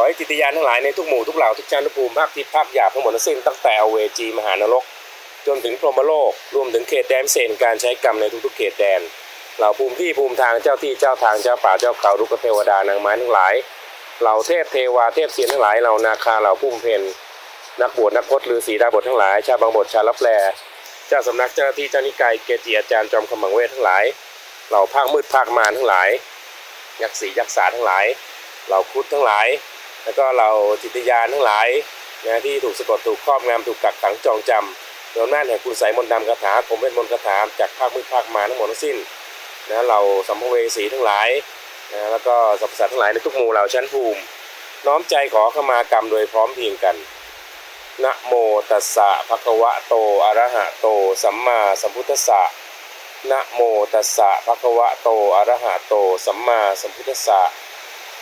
ขอให้จิตญาณทั้งหลายในทุกหมู่ทุกเหล่าทุกชาติภูมิภาคทิพย์ภาคหยาบทั้งหมดทั้งสิ้นตั้งแต่อเวจีมหานรก จนถึงพรหมโลก รวมถึงเขตแดนเซนการใช้กรรมในทุกๆเขตแดน เหล่าภูมิที่ภูมิทางเจ้าที่เจ้าทางเจ้าป่าเจ้าเขาลูกเทวดานางไม้ทั้งหลาย เหล่าเทพเทวาเทพเสียนทั้งหลายเหล่านาคาเหล่าพุ่มเพนนักบวชนักพจน์ฤาษีดาบททั้งหลาย ชาบางบทชาวรับแลเจ้าสำนักเจ้าหน้าที่เจ้านิกายเกจิอาจารย์จอมขมังเวททั้งหลาย เหล่าภาคมืดภาคมารทั้งหลายยักษ์ศรียักษ์สาทั้งหลาย เหล่าครุฑทั้งหลาย แล้วก็เหล่าจิตวิญาณทั้งหลายนะที่ถูกสะกดถูกครอบงำถูกกักขังจองจำโดยอำนาจแห่งคุณไสยมนต์ดำคาถาผมเป็นมนต์คาถาจากภาคมืดภาคมาทั้งหมดทั้งสิ้นนะเราสัมภเวสีทั้งหลายนะแล้วก็สรรพสัตว์ทั้งหลายในทุกหมู่เหล่าชั้นภูมิ น้อมใจขอขมากรรมโดยพร้อมเพียงกันนะโมตัสสะภะคะวะโตอะระหะโต สัมมาสัมพุทธัสสะนะโมตัสสะภะคะวะโตอะระหะโต สัมมาสัมพุทธัสสะ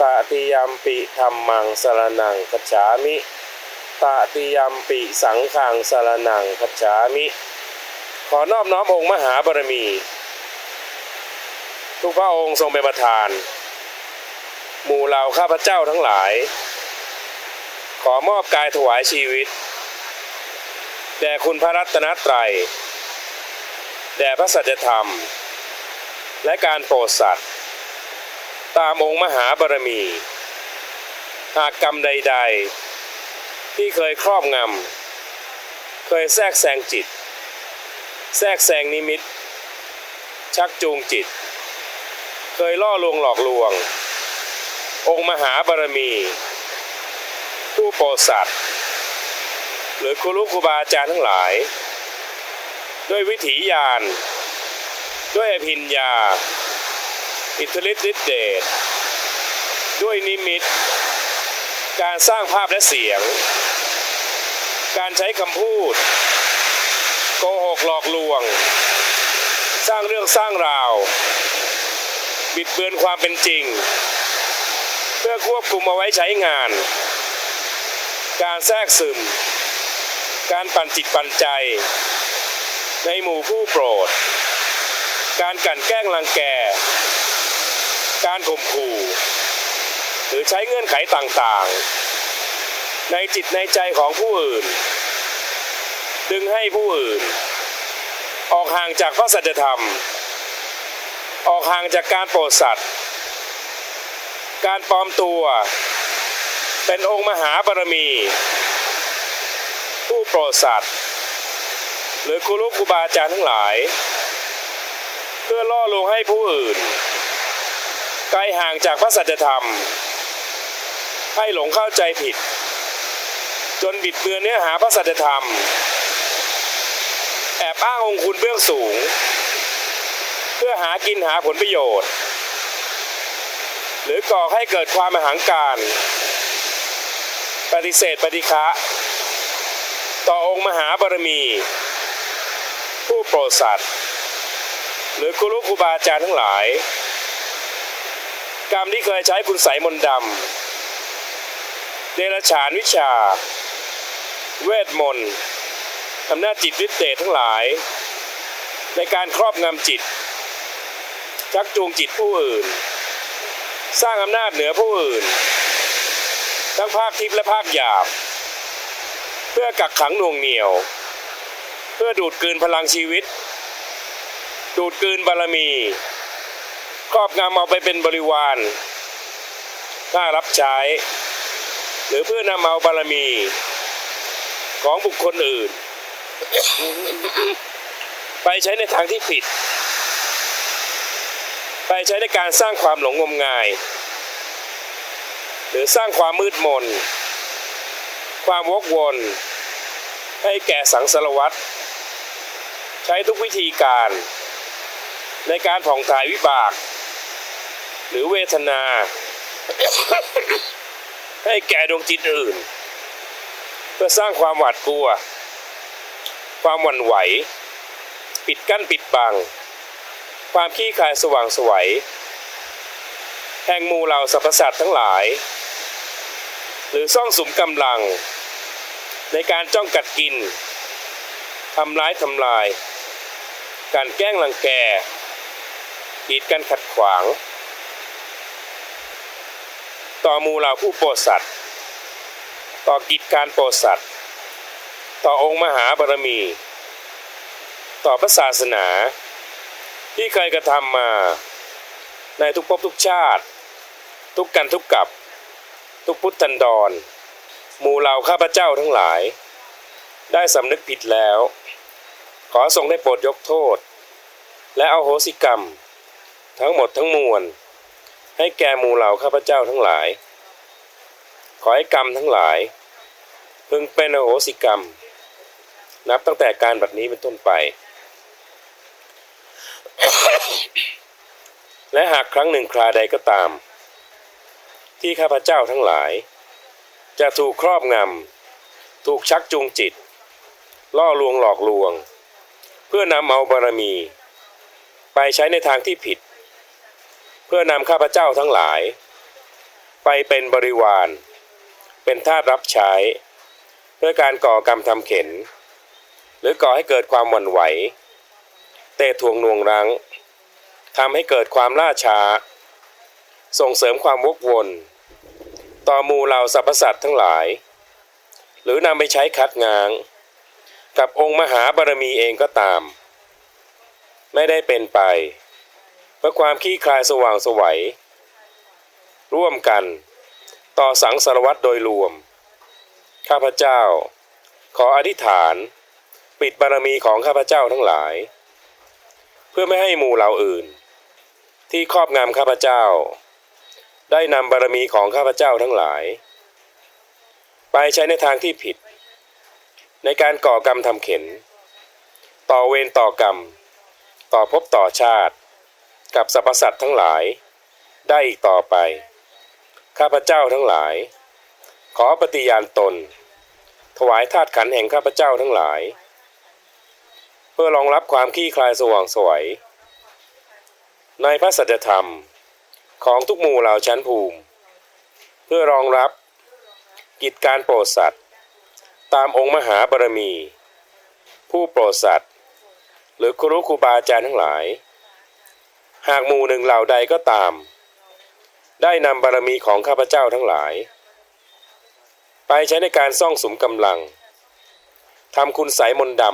ตติยมปิธรรมังสรนังคัจฉามิตติยมปิสังฆังสรนังคัจฉามิ ขอนอบน้อมองค์มหาบารมี ทุกพระองค์ทรงเป็นประธาน หมู่เหล่าข้าพเจ้าทั้งหลาย ขอมอบกายถวายชีวิต แด่คุณพระรัตนตรัย แด่พระสัจธรรม และการโปรดสัตว์ ตามองค์มหาบารมี หากกรรมใด ๆ ที่เคยครอบงำ เคยแทรกแซงจิต แทรกแซงนิมิต ชักจูงจิต เคยล่อลวงหลอกลวง องค์มหาบารมี ผู้โปรสัตว์หรือครูครูบาอาจารย์ทั้งหลาย ด้วยวิถีญาณด้วยอภิญญา อิทธิฤทธิ์ฤทธิเดชด้วยนิมิต การสร้างภาพและเสียง การใช้คำพูด โกหกหลอกลวง สร้างเรื่องสร้างราว บิดเบือนความเป็นจริง เพื่อควบคุมเอาไว้ใช้งาน การแทรกซึม การปั่นจิตปั่นใจ ในหมู่ผู้โปรด การกันแกล้งรังแก การข่มขู่หรือใช้เงื่อนไขต่างๆ ในจิตในใจของผู้อื่น ดึงให้ผู้อื่น ออกห่างจากพระสัจธรรม ออกห่างจากการโปรดสัตว์ การปลอมตัว เป็นองค์มหาบารมี ผู้โปรดสัตว์หรือครูลูกครูบาอาจารย์ทั้งหลาย เพื่อล่อลวงให้ผู้อื่น ไกลห่างจากพระสัจธรรม ให้หลงเข้าใจผิด จนบิดเบือนเนื้อหาพระสัจธรรม แอบอ้างองคุณเบื้องสูง เพื่อหากินหาผลประโยชน์ หรือก่อให้เกิดความมหังการ ปฏิเสธปฏิฆะต่อองค์มหาบารมี ผู้โปรดสัตว์หรือครูลูกครูบาอาจารย์ทั้งหลาย กรรมที่เคยใช้คุณใสยมนต์ดำ เดรัจฉานวิชา เวทมนต์อำนาจจิตฤทธิ์เดชทั้งหลาย ในการครอบงำจิต ชักจูงจิตผู้อื่น สร้างอำนาจเหนือผู้อื่น ทั้งภาคทิพย์และภาคหยาบ เพื่อกักขังหน่วงเหนี่ยว เพื่อดูดกลืนพลังชีวิต ดูดกลืนบารมี ครอบงำเอาไปเป็นบริวารน่ารับใช้ หรือเพื่อนำเอาบารมี ของบุคคลอื่น ไปใช้ในทางที่ผิด ไปใช้ในการสร้างความหลงงมงาย หรือสร้างความมืดมน ความวกวน ให้แก่สังสารวัตรใช้ทุกวิธีการ ในการผ่องถ่ายวิบาก หรือเวทนา ให้แก่ดวงจิตอื่น เพื่อสร้างความหวาดกลัว ความหวั่นไหว ปิดกั้นปิดบัง ความขี้ขายสว่างสวัยแห่งมูเหล่าสรรพสัตว์ทั้งหลาย หรือซ่องสุมกำลัง ในการจ้องกัดกินทำร้ายทำลาย การแกล้งรังแกกีดกันขัดขวาง ต่อมูเหล่าผู้โปรดสัตว์ ต่อกิจการโปรดสัตว์ ต่อองค์มหาบารมี ต่อพระศาสนา ที่เคยกระทำมา ในทุกภพทุกชาติ ทุกกันทุกกับ ทุกพุทธันดรหมู่เหล่าข้าพเจ้าทั้งหลาย ได้สำนึกผิดแล้ว ขอทรงได้โปรดยกโทษ และเอาโหสิกรรม ทั้งหมดทั้งมวล ให้แก่หมู่เหล่าข้าพเจ้าทั้งหลาย ขอให้กรรมทั้งหลาย พึงเป็นอโหสิกรรม นับตั้งแต่การบัดนี้เป็นต้นไป และหากครั้งหนึ่งคราใดก็ตาม ที่ข้าพเจ้าทั้งหลาย จะถูกครอบงำถูกชักจูงจิต ล่อลวงหลอกลวง เพื่อนำเอาบารมี ไปใช้ในทางที่ผิด พื่อนำข้าพเจ้าทั้งหลาย ไปเป็นบริวาร เป็นทาสรับใช้ เพื่อการก่อกรรมทำเข็น หรือก่อให้เกิดความหวั่นไหว เตะทวงนวงรังทำให้เกิดความล่าช้า ส่งเสริมความวกวน ต่อมูเหล่าสรรพสัตว์ทั้งหลาย หรือนำไปใช้คัดง้าง กับองค์มหาบารมีเองก็ตาม ไม่ได้เป็นไป เพื่อความขี้คลายสว่างสวัย ร่วมกัน ต่อสังสารวัตรโดยรวม ข้าพเจ้า ขออธิษฐาน ปิดบารมีของข้าพเจ้าทั้งหลาย เพื่อไม่ให้หมู่เหล่าอื่น ที่ครอบงำข้าพเจ้า ได้นำบารมีของข้าพเจ้าทั้งหลาย ไปใช้ในทางที่ผิด ในการก่อกรรมทำเข็น ต่อเวรต่อกรรม ต่อภพต่อชาติ กับสรรพสัตว์ทั้งหลาย ได้อีกต่อไป ข้าพเจ้าทั้งหลาย ขอปฏิญาณตน ถวายธาตุขันแห่งข้าพเจ้าทั้งหลาย เพื่อรองรับความขี้คลายสว่างสวย ในพระสัจธรรมของทุกหมู่เหล่าชั้นภูมิ เพื่อรองรับกิจการโปรดสัตว์ ตามองค์มหาบารมี ผู้โปรดสัตว์ หรือครูครูบาอาจารย์ทั้งหลาย หากหมู่หนึ่งเหล่าใดก็ตาม ได้นำบารมีของข้าพเจ้าทั้งหลาย ไปใช้ในการซ่องสมกำลังทำคุณสายมนต์ด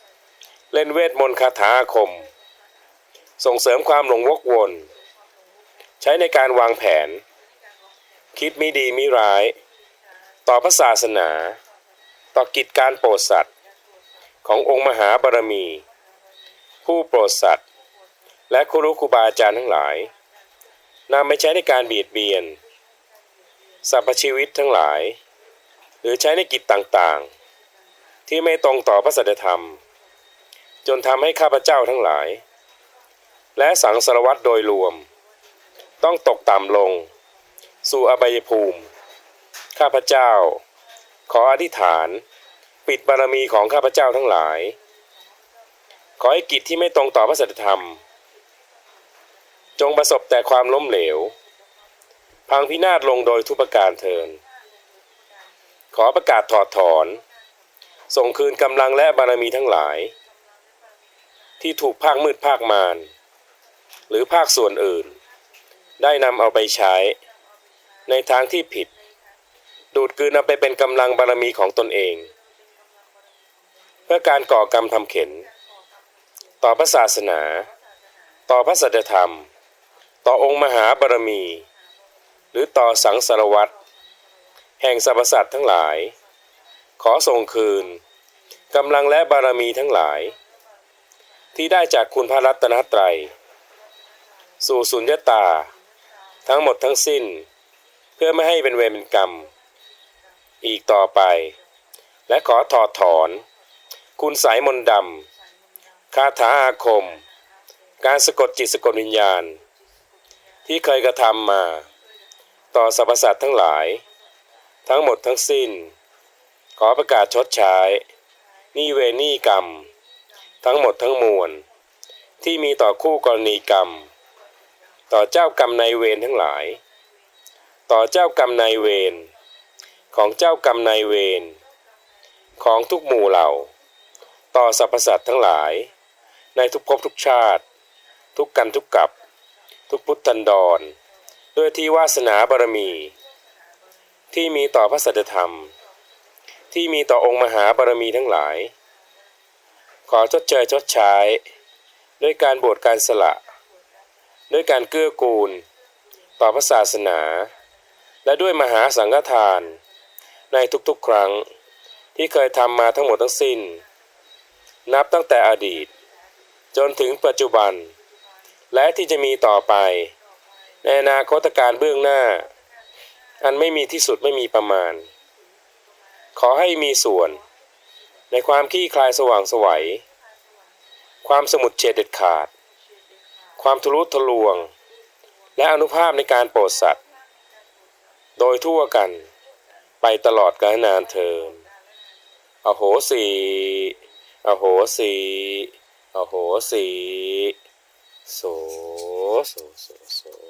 ำเล่นเวทมนต์คาถาอาคม ส่งเสริมความหลงวกวน ใช้ในการวางแผน คิดมิดีมิร้าย ต่อพระศาสนา ต่อกิจการโปรดสัตว์ ขององค์มหาบารมี ผู้โปรดสัตว์ และครูครูบาอาจารย์ทั้งหลายนำไปใช้ในการเบียดเบียนสรรพชีวิตทั้งหลาย หรือใช้ในกิจต่างๆ ที่ไม่ตรงต่อพระสัจธรรม จนทำให้ข้าพเจ้าทั้งหลาย และสังสารวัตรโดยรวม ต้องตกต่ำลง สู่อบายภูมิ ข้าพเจ้า ขออธิษฐาน ปิดบารมีของข้าพเจ้าทั้งหลาย ขอให้กิจที่ไม่ตรงต่อพระสัจธรรม จงประสบแต่ความล้มเหลว พังพินาศลงโดยทุกประการเทิน ขอประกาศถอดถอน ส่งคืนกำลังและบารมีทั้งหลาย ที่ถูกภาคมืดภาคมารหรือภาคส่วนอื่น ได้นำเอาไปใช้ ในทางที่ผิด ดูดกืนเอาไปเป็นกำลังบารมีของตนเอง เพื่อการก่อกรรมทำเข็น ต่อพระศาสนา ต่อพระสัจธรรม ต่อองค์มหาบารมี หรือต่อสังสารวัตรแห่งสรรพสัตว์ทั้งหลาย ขอส่งคืนกำลังและบารมีทั้งหลาย ที่ได้จากคุณพระรัตนตรัย สู่สุญญตา ทั้งหมดทั้งสิ้น เพื่อไม่ให้เป็นเวรเป็นกรรม อีกต่อไป และขอถอดถอน คุณสายมนต์ดำคาถาอาคม การสะกดจิตสะกดวิญญาณ ที่เคยกระทำมา ต่อสรรพสัตว์ทั้งหลาย ทั้งหมดทั้งสิ้น ขอประกาศชดใช้นี่เวนี่กรรม ทั้งหมดทั้งมวล ที่มีต่อคู่กรณีกรรม ต่อเจ้ากรรมนายเวรทั้งหลาย ต่อเจ้ากรรมนายเวรของเจ้ากรรมนายเวรของทุกหมู่เหล่า ต่อสรรพสัตว์ทั้งหลาย ในทุกภพทุกชาติ ทุกกันทุกกับ ทุกพุทธันดร ด้วยที่วาสนาบารมี ที่มีต่อพระสัจธรรม ที่มีต่อองค์มหาบารมีทั้งหลาย ขอชดเชยชดใช้ ด้วยการบวชการสละ ด้วยการเกื้อกูล ต่อพระศาสนา และด้วยมหาสังฆทาน ในทุกๆครั้งที่เคยทำมาทั้งหมดทั้งสิ้น นับตั้งแต่อดีต จนถึงปัจจุบัน และที่จะมีต่อไป ในอนาคตการเบื้องหน้า อันไม่มีที่สุดไม่มีประมาณ ขอให้มีส่วน ในความขี้คลายสว่างสวัย ความสมุดเฉดเด็ดขาด ความทะลุทะลวง และอนุภาพในการโปรดสัตว์ โดยทั่วกันไปตลอดกาลนานเทินอโหสี อโหสี อโหสี โสโสโสโส